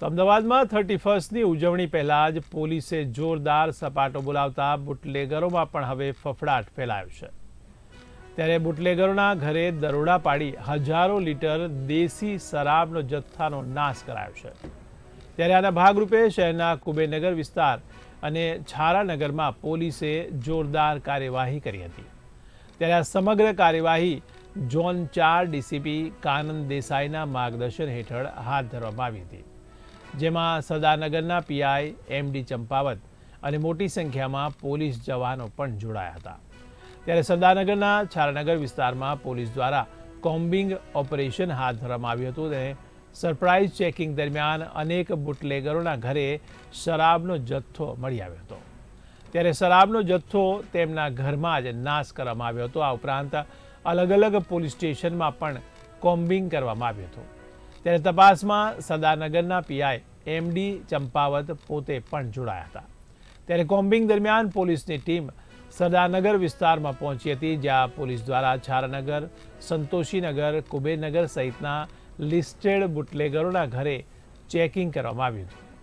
તો અમદાવાદમાં થર્ટી ફર્સ્ટની ઉજવણી પહેલાં જ પોલીસે જોરદાર સપાટો બોલાવતા બુટલેગરોમાં પણ હવે ફફડાટ ફેલાયો છે. ત્યારે બુટલેગરોના ઘરે દરોડા પાડી હજારો લીટર દેશી શરાબનો જથ્થાનો નાશ કરાયો છે. ત્યારે આના ભાગરૂપે શહેરના કુબેરનગર વિસ્તાર અને છારાનગરમાં પોલીસે જોરદાર કાર્યવાહી કરી હતી. ત્યારે આ સમગ્ર કાર્યવાહી ઝોન ચાર ડીસીપી કાનંદ દેસાઈના માર્ગદર્શન હેઠળ હાથ ધરવામાં આવી હતી. જેમાં સરદારનગરના પીઆઈ એમડી ચંપાવત અને મોટી સંખ્યામાં પોલીસ જવાનો પણ જોડાયા હતા. ત્યારે સરદારનગરના છારાનગર વિસ્તારમાં પોલીસ દ્વારા કોમ્બિંગ ઓપરેશન હાથ ધરવામાં આવ્યું હતું અને સરપ્રાઇઝ ચેકિંગ દરમિયાન અનેક બુટલેગરોના ઘરે શરાબનો જથ્થો મળી આવ્યો હતો. ત્યારે શરાબનો જથ્થો તેમના ઘરમાં જ નાશ કરવામાં આવ્યો હતો. આ ઉપરાંત અલગ અલગ પોલીસ સ્ટેશનમાં પણ કોમ્બિંગ કરવામાં આવ્યું હતું. ત્યારે તપાસમાં સદાનગરના પીઆઈ એમડી ચંપાવત પોતે પણ જોડાયા હતા. ત્યારે કોમ્બિંગ દરમિયાન પોલીસની ટીમ સરદારનગર વિસ્તારમાં પહોંચી હતી, જ્યાં પોલીસ દ્વારા છારાનગર, સંતોષીનગર, કુબેરનગર સહિતના લિસ્ટેડ બુટલેગરોના ઘરે ચેકિંગ કરવામાં આવ્યું હતું.